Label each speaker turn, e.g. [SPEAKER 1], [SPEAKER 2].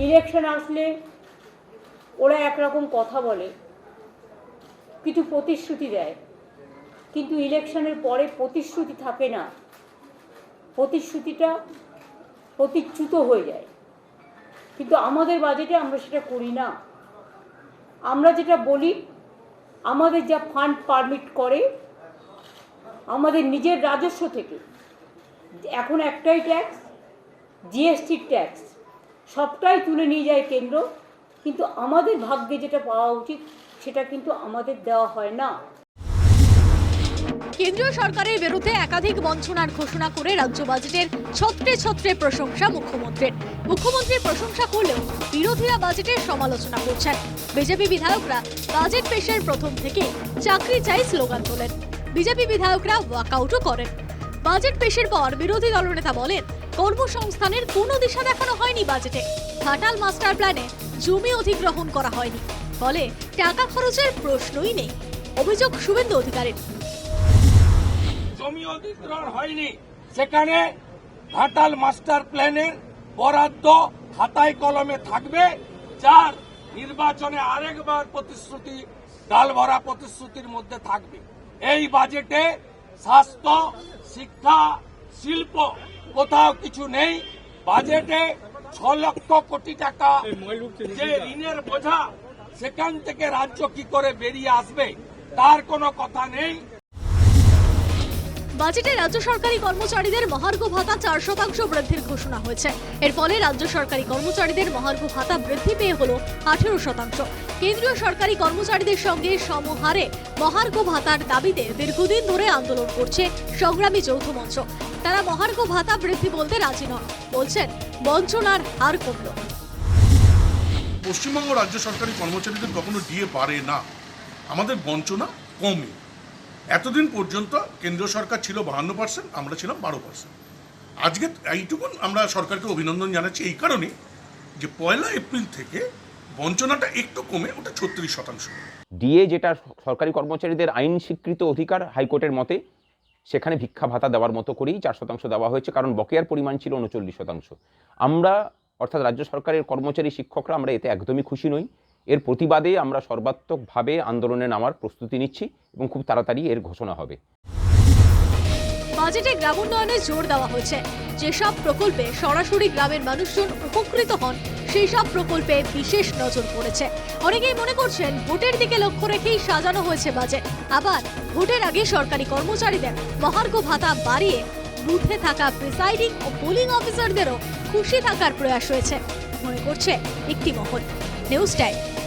[SPEAKER 1] Election আসলে ওরা একরকম কথা বলে, কিছু প্রতিশ্রুতি দেয়। কিন্তু ইলেকশনের পরে প্রতিশ্রুতি থাকে না। প্রতিশ্রুতিটা প্রতিচ্যুত হয়ে যায়। কিন্তু আমাদের বাজেটে আমরা সেটা করি না। আমরা যেটা বলি, আমাদের যা ফান্ড পারমিট করে, আমাদের নিজের রাজস্ব থেকে। এখন একটাই ট্যাক্স জিএসটির ট্যাক্স সবটাই তুলে নিয়ে যায় কেন্দ্র। কিন্তু আমাদের ভাগ্যে যেটা পাওয়া উচিত, সেটা কিন্তু আমাদের দেওয়া হয় না।
[SPEAKER 2] কেন্দ্রীয় সরকারের বিরুদ্ধে একাধিক বঞ্চনার ঘোষণা করে রাজ্য বাজেটের ছত্রে ছত্রে প্রশংসা মুখ্যমন্ত্রীর। মুখ্যমন্ত্রীর প্রশংসা করলেও বিরোধীরা বাজেটের সমালোচনা করছেন। বিজেপি বিধায়করা বাজেট পেশের প্রথম থেকে চাকরি চাই স্লোগান তোলেন। বিজেপি বিধায়করা ওয়াকআউটও করেন। বাজেট পেশের পর বিরোধী দলনেতা বলেন কর্মসংস্থানের কোনো দিশা দেখানো হয়নি বাজেটে। ঘাটাল মাস্টার প্ল্যানে জমি অধিগ্রহণ করা হয়নি। ফলে টাকা খরচের প্রশ্নই নেই। অভিযোগ শুভেন্দু অধিকারীর।
[SPEAKER 3] জমি অধিগ্রহণ হয়নি। সেখানে ঘাটাল মাস্টার প্ল্যানের বরাদ্দ খাতায় কলমে থাকবে। যার নির্বাচনে আরেকবার প্রতিশ্রুতি ডাল ভরা প্রতিশ্রুতির মধ্যে থাকবে। এই বাজেটে স্বাস্থ্য, শিক্ষা, শিল্প কোথাও কিছু নেই। বাজেটে ছ লক্ষ কোটি টাকা। যে ঋণের বোঝা সেখান থেকে রাজ্য কি করে বেরিয়ে আসবে তার কোনো কথা নেই।
[SPEAKER 2] বাজেটে রাজ্য সরকারি কর্মচারীদের মহার্ঘ ভাতা চার শতাংশ বৃদ্ধির ঘোষণা হয়েছে। এর ফলে রাজ্য সরকারি কর্মচারীদের মহার্ঘ ভাতা বৃদ্ধি পেয়ে হল আঠেরো শতাংশ। কেন্দ্রীয় সরকারি কর্মচারীদের সঙ্গে সমহারে মহার্ঘ ভাতার দাবিতে দীর্ঘদিন ধরে আন্দোলন করছে সংগ্রামী যৌথ মঞ্চ। তারা মহার্ঘ ভাতা বৃদ্ধি বলতে রাজি নন। বলছেন, বঞ্চনার হার কমল।
[SPEAKER 4] পশ্চিমবঙ্গ রাজ্য সরকারি কর্মচারীদের কখনো ডিএ পারে না। আমাদের বঞ্চনা কমে। এতদিন পর্যন্ত কেন্দ্রীয় সরকার ছিল বাহান্ন পার্সেন্ট আমরা ছিলাম বারো পার্সেন্ট আজকে এইটুকুন আমরা সরকারকে অভিনন্দন জানাচ্ছি এই কারণে যে পয়লা এপ্রিল থেকে বঞ্চনাটা একটু কমে, ওটা ছত্রিশ শতাংশ।
[SPEAKER 5] ডিএ যেটা সরকারি কর্মচারীদের আইন স্বীকৃত অধিকার হাইকোর্টের মতে, সেখানে ভিক্ষা ভাতা দেওয়ার মতো করেই চার শতাংশ দেওয়া হয়েছে, কারণ বকেয়ার পরিমাণ ছিল উনচল্লিশ শতাংশ। আমরা, অর্থাৎ রাজ্য সরকারের কর্মচারী শিক্ষকরা, আমরা এতে একদমই খুশি নই। এর প্রতিবাদে আমরা সর্বাত্মকভাবে আন্দোলনে নামার প্রস্তুতি নিচ্ছি এবং খুব তাড়াতাড়ি এর ঘোষণা হবে।
[SPEAKER 2] বাজেটে গ্রামোন্নয়নে জোর দেওয়া হয়েছে। যেসব প্রকল্পে সরাসরি গ্রামের মানুষজন উপকৃত হন সেই সব প্রকল্পে বিশেষ নজর পড়েছে। অনেকেই মনে করছেন ভোটের দিকে লক্ষ্য রেখেই সাজানো হয়েছে বাজেট। আবার ভোটের আগে সরকারি কর্মচারীদের মহার্ঘ ভাতা বাড়িয়ে বুথে থাকা প্রিসাইডিং ও পোলিং অফিসারদেরও খুশি থাকার প্রয়াস হয়েছে মনে করছে একটি মহল। News time